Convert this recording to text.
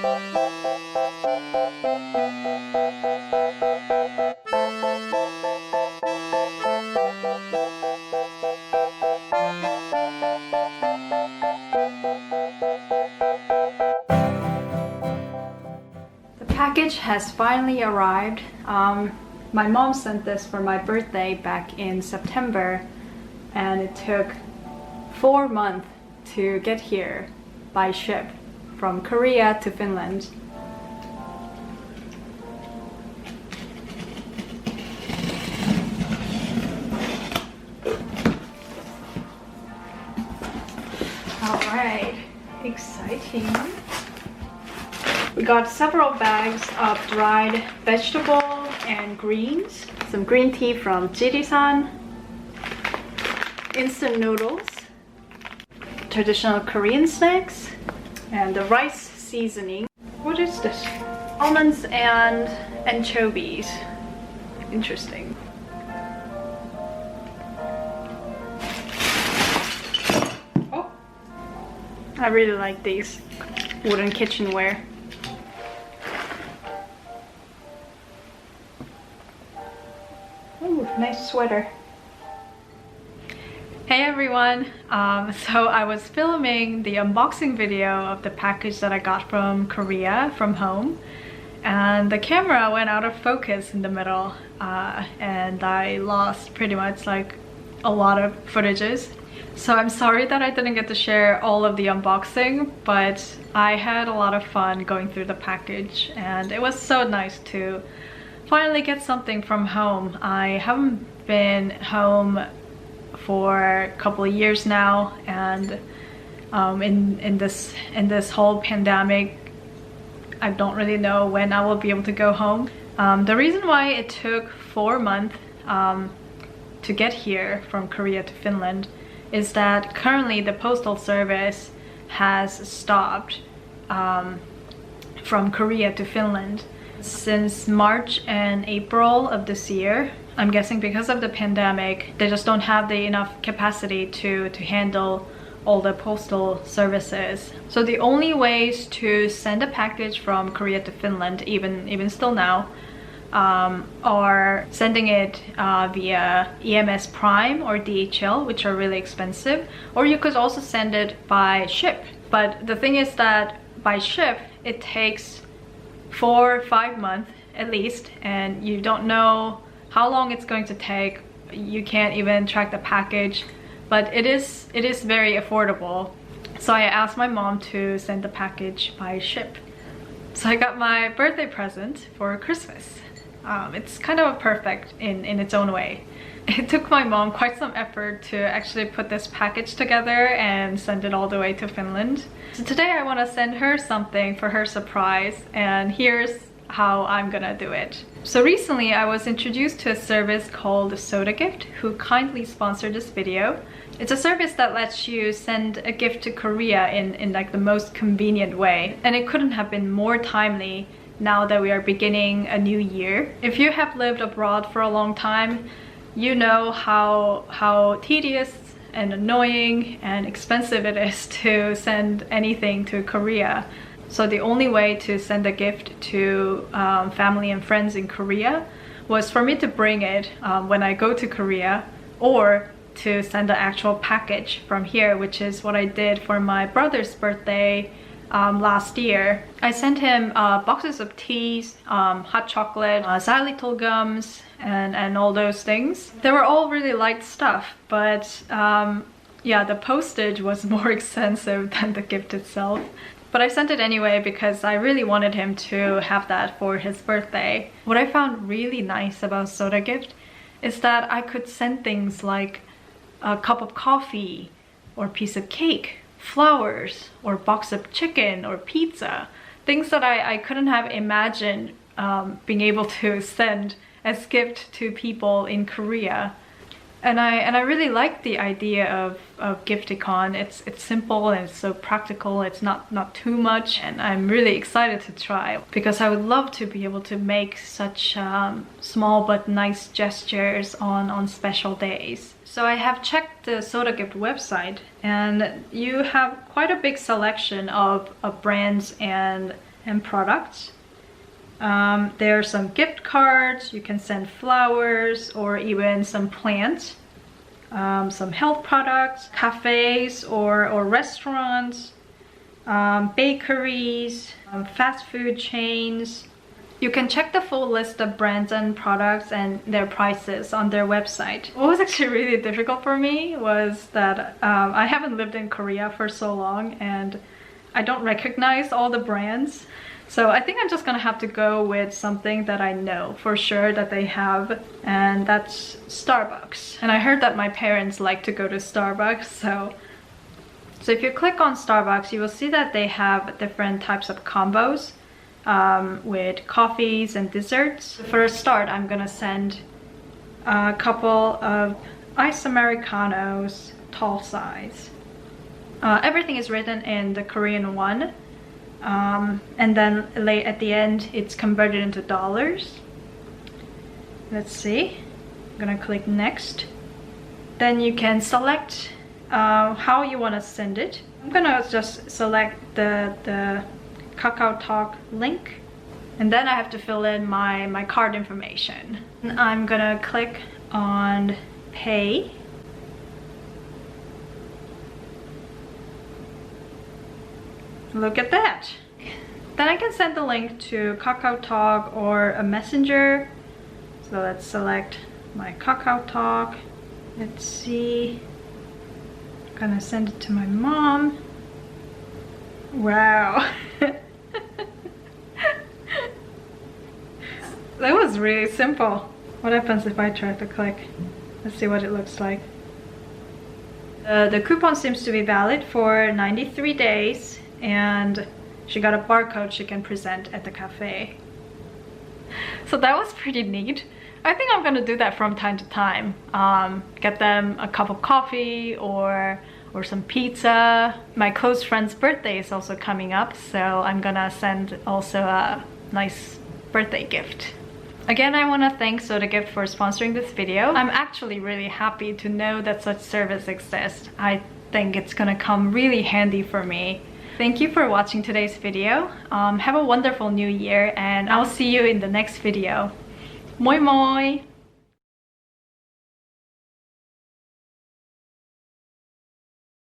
The package has finally arrived. Um, my mom sent this for my birthday back in September, and it took four months to get here by ship from Korea to Finland. We got several bags of dried vegetables and greens, some green tea from Jirisan, instant noodles, traditional Korean snacks, and the rice seasoning. What is this? Almonds and anchovies. Interesting. Oh, I really like these wooden kitchenware. Nice sweater. Hey everyone! Um, so I was filming the unboxing video of the package that I got from Korea from home and the camera went out of focus in the middle uh, and I lost pretty much like a lot of footages. So I'm sorry that I didn't get to share all of the unboxing but I had a lot of fun going through the package and it was so nice to finally get something from home. I haven't been home for a couple of years now and um, in, in this in this whole pandemic I don't really know when I will be able to go home. Um, the reason why it took four months um, to get here from Korea to Finland is that currently the postal service has stopped um, from Korea to Finland since March and April of this year. I'm guessing because of the pandemic, they just don't have the enough capacity to, to handle all the postal services. So the only ways to send a package from Korea to Finland, even, even still now, um, are sending it uh, via EMS Prime or DHL, which are really expensive, or you could also send it by ship. But the thing is that by ship, it takes four five months at least and you don't know how long it's going to take. You can't even track the package but it is it is very affordable. So I asked my mom to send the package by ship. So I got my birthday present for Christmas. Um, it's kind of perfect in in its own way it took my mom quite some effort to actually put this package together and send it all the way to Finland. So today I want to send her something for her surprise and here's how I'm gonna do it. So recently I was introduced to a service called Soda Gift who kindly sponsored this video. It's a service that lets you send a gift to Korea in, in like the most convenient way and it couldn't have been more timely now that we are beginning a new year. If you have lived abroad for a long time, you know how how tedious and annoying and expensive it is to send anything to Korea. So the only way to send a gift to um, family and friends in Korea was for me to bring it um, when I go to Korea or to send an actual package from here, which is what I did for my brother's birthday um, last year. I sent him uh, boxes of teas, um, hot chocolate, uh, xylitol gums, and, and all those things. They were all really light stuff, but um, yeah, the postage was more expensive than the gift itself. But I sent it anyway because I really wanted him to have that for his birthday. What I found really nice about Soda Gift is that I could send things like a cup of coffee or a piece of cake flowers or box of chicken or pizza things that I, I couldn't have imagined um, being able to send as gift to people in Korea and I and I really like the idea of of Gifticon. It's it's simple and it's so practical. It's not not too much, and I'm really excited to try because I would love to be able to make such um, small but nice gestures on on special days. So I have checked the SodaGift website, and you have quite a big selection of, of brands and and products. Um, there are some gift cards, you can send flowers or even some plants, um, some health products, cafes or, or restaurants, um, bakeries, um, fast food chains. You can check the full list of brands and products and their prices on their website. What was actually really difficult for me was that um, I haven't lived in Korea for so long and I don't recognize all the brands. So I think I'm just gonna have to go with something that I know for sure that they have and that's Starbucks. And I heard that my parents like to go to Starbucks so so if you click on Starbucks you will see that they have different types of combos um, with coffees and desserts. For a start I'm gonna send a couple of iced Americanos tall size. Uh, everything is written in the Korean one. um, and then late at the end it's converted into dollars let's see I'm gonna click next then you can select uh, how you want to send it I'm gonna just select the the Kakao Talk link and then I have to fill in my my card information and I'm gonna click on pay Look at that. Then I can send the link to Kakao Talk or a messenger. So let's select my Kakao Talk. Let's see. I'm gonna send it to my mom. Wow. that was really simple. What happens if I try to click? Let's see what it looks like. Uh, the coupon seems to be valid for 93 days and she got a barcode she can present at the cafe. So that was pretty neat. I think I'm gonna do that from time to time. Um, get them a cup of coffee or or some pizza. My close friend's birthday is also coming up, so I'm gonna send also a nice birthday gift. Again, I want to thank Soda Gift for sponsoring this video. I'm actually really happy to know that such service exists. I think it's gonna come really handy for me Thank you for watching today's video. Um, have a wonderful new year and I'll see you in the next video. Moi moi!